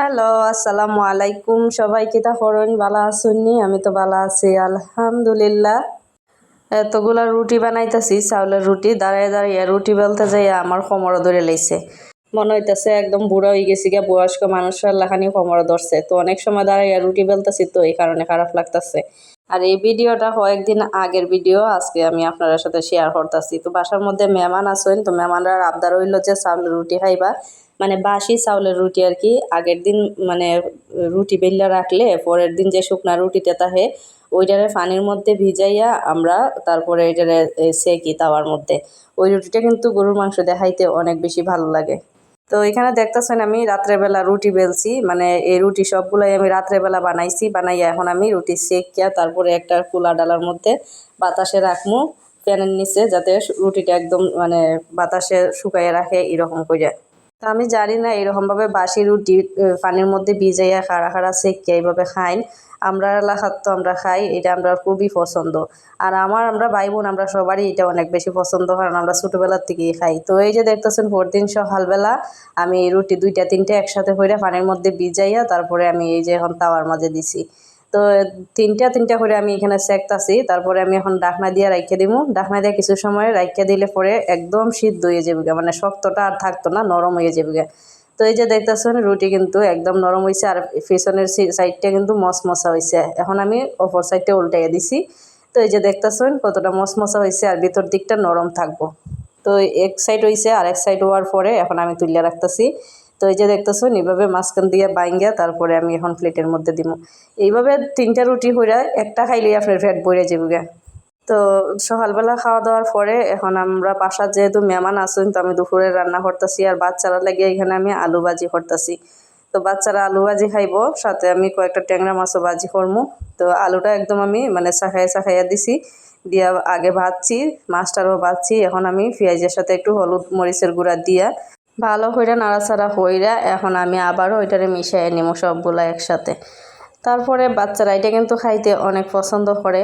Hello আসসালামু আলাইকুম। সবাই কিতা হরণ বালা আসুননি, আমি তো বালা আছি, আলহামদুলিল্লাহ। এতগুলা রুটি বানাইতেছি, চাউলের রুটি, দাঁড়ায় দাঁড়িয়ে রুটি বলতে যাই আমার কোমরও ধরে লাইছে। মনে হইতেছে একদম বুড়া হয়ে গেছি গা বয়স্ক মানুষের লাখানি কোমরও ধরছে। তো অনেক সময় দাঁড়াইয়া রুটি বেলতেছি তো, এই কারণে খারাপ লাগতেছে। আর এই ভিডিওটা কয়েকদিন আগের ভিডিও, আজকে আমি আপনাদের সাথে শেয়ার করতেছি। তো বাসার মধ্যে মেহমান আসেন তো মেহমানরা আবদার হইল যে চাউলের রুটি খাইবা। মানে বাসি চাউলের রুটি আর কি, আগের দিন মানে রুটি বেললা রাখলে পরের দিন যে শুকনা রুটিতে তাহে ওইটারে পানির মধ্যে ভিজাইয়া আমরা তারপরে এটারে সেকি তাওয়ার মধ্যে। ওই রুটিটা কিন্তু গরুর মাংস দেখাইতে অনেক বেশি ভালো লাগে। তো এখানে দেখতেছেন আমি রাত্রেবেলা রুটি বেলছি মানে এই রুটি সবগুলোই আমি রাত্রেবেলা বানাইছি, বানাইয়া এখন আমি রুটি সেকিয়া তারপরে একটা কুলা ডালার মধ্যে বাতাসে রাখমু ফ্যানের নিচে যাতে রুটিটা একদম মানে বাতাসে শুকাইয়া রাখে, এরকম করে তো আমি জানি না, এরকমভাবে বাসি রুটি পানির মধ্যে ভিজাইয়া খাড়া খাড়া সেকিয়া এইভাবে খাইন। আমরা এলাকার তো আমরা খাই, এটা আমরা খুবই পছন্দ। আর আমার, আমরা ভাই বোন আমরা সবারই এটা অনেক বেশি পছন্দ, কারণ আমরা ছোটোবেলার থেকেই খাই। তো এই যে দেখতেছেন, পরদিন সকালবেলা আমি রুটি দুইটা, তিনটে একসাথে করে পানির মধ্যে ভিজাইয়া তারপরে আমি এই যে এখন তাওয়ার মাঝে দিছি। তো তিনটা তিনটা করে আমি এখানে সেকতাছি তারপরে আমি এখন ডাকনা দিয়ে রাইখে দিব ডাকনা দিয়ে কিছু সময় রাইখে দিলে পরে একদম সিদ্ধ হয়ে যাবে মানে শক্তটা আর থাকতো না, নরম হয়ে যাবে তো এই যে দেখতেছেন, রুটি কিন্তু একদম নরম হয়েছে আর পিছনের সাইডটা কিন্তু মশমশা হয়েছে এখন আমি অপর সাইডটা উল্টাইয়া দিছি। তো এই যে দেখতেছেন, কতটা মশমশা হয়েছে আর ভিতর দিকটা নরম থাকব। তো এক সাইড হয়েছে আর এক সাইড হওয়ার পরে এখন আমি তুলিয়া রাখতেছি। তো এই যে দেখতেছেন এইভাবে মাঝখান দিয়ে বাইঙ্গা, তারপরে আমি এখন প্লেটের মধ্যে দিব এইভাবে তিনটা রুটি হইরা একটা খাইলেই আপনার ফ্যাট বইরে যাবে তো সকালবেলা খাওয়া দাওয়ার পরে এখন আমরা বাসার যেহেতু মেহমান আসুন তো আমি দুপুরে রান্না করতেছি আর বাচ্চারা লেগে এখানে আমি আলু ভাজি করতেছি। তো বাচ্চারা আলু ভাজি খাইব, সাথে আমি কয়েকটা ট্যাংরা মাছও ভাজি করব তো আলুটা একদম আমি মানে চাখাইয়া চাখাইয়া দিছি, দিয়া আগে ভাজছি, মাছটারও ভাজছি, এখন আমি পেঁয়াজের সাথে একটু হলুদ মরিচের গুঁড়া দিয়া ভালো হইরা নাড়াচাড়া হইরা এখন আমি আবারও ওইটারে মিশাই নিব সবগুলো একসাথে। তারপরে বাচ্চারা এটা কিন্তু খাইতে অনেক পছন্দ করে।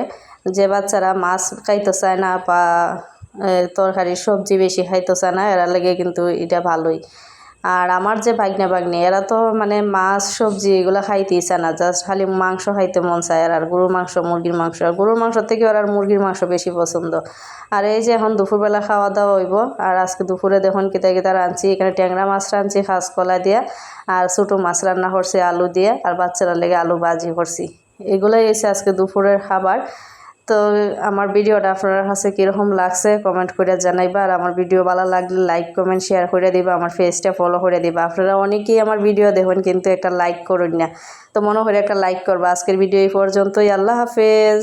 যে বাচ্চারা মাছ খাইতে চায় না বা তরকারি সবজি বেশি খাইতে চায় না, এরা লেগে কিন্তু এটা ভালোই। আর আমার যে বাগনা বাগনি এরা তো মানে মাছ, সবজি এগুলো খাইতেই চায় না জাস্ট খালি মাংস খাইতে মন চায় আর আর গরুর মাংস, মুরগির মাংস। আর গরুর মাংস থেকে ওরা মুরগির মাংস বেশি পছন্দ। আর এই যে এখন দুপুরবেলা খাওয়া দাওয়া হইব, আর আজকে দুপুরে দেখুন কিতা কিতা রাঁধছি। এখানে ট্যাংরা মাছ রাঁধছি কলা দিয়া, আর ছোটো মাছ রান্না করছি, আলু দিয়ে, আর বাচ্চারা লেগে আলু ভাজি করছি। এগুলোই এসে আজকে দুপুরের খাবার। তো আমার ভিডিওটা আপনার কাছে কীরকম লাগছে কমেন্ট করে জানাইবা। আর আমার ভিডিও ভালো লাগলে লাইক কমেন্ট শেয়ার করে দিবা। আমার ফেসটা ফলো করে দিবা। আপনারা অনেকেই আমার ভিডিও দেখুন, কিন্তু একটা লাইক করুন না। তো মনে হয় একটা লাইক করবা। আজকের ভিডিও এই পর্যন্তই। আল্লাহ হাফেজ।